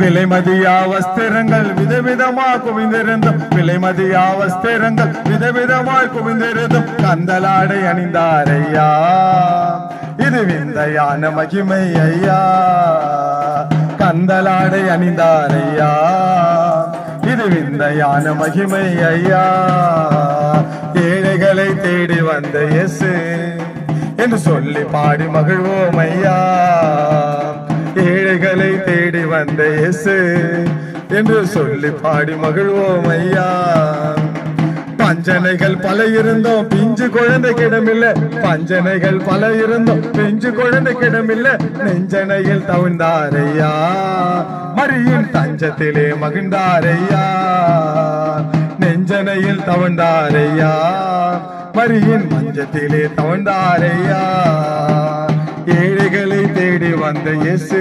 விலைமதியா வஸ்திரங்கள் விதவிதமா குவிந்திருந்தும் விலைமதியா வஸ்திரங்கள் விதவிதமாய் குவிந்திருந்தும். கந்தலாடை அணிந்தாரையா? இது விந்தையான மகிமை ஐயா கந்தலாடை அணிந்தாரையா? இது விந்தையான மகிமை ஐயா ஏழைகளை தேடி வந்த எசு என்று சொல்லி பாடி மகிழ்வோம் ஐயா. எங்களை தேடி வந்த இயேசு என்று சொல்லி பாடி மகிழ்வோம் ஐயா. பஞ்சனைகள் பல இருந்தோம் பிஞ்சு குழந்தை கிடமில்ல. பஞ்சனைகள் பல இருந்தோம் பிஞ்சு குழந்தை கிடமில்ல. நெஞ்சனையில் தவிழ்ந்தாரையா மரியின் தஞ்சத்திலே மகிழ்ந்தாரையா நெஞ்சனையில் தவிழ்ந்தாரையா மரியின் மஞ்சத்திலே தவிழ்ந்தாரையா ஏழைகளை தேடி வந்த இயேசு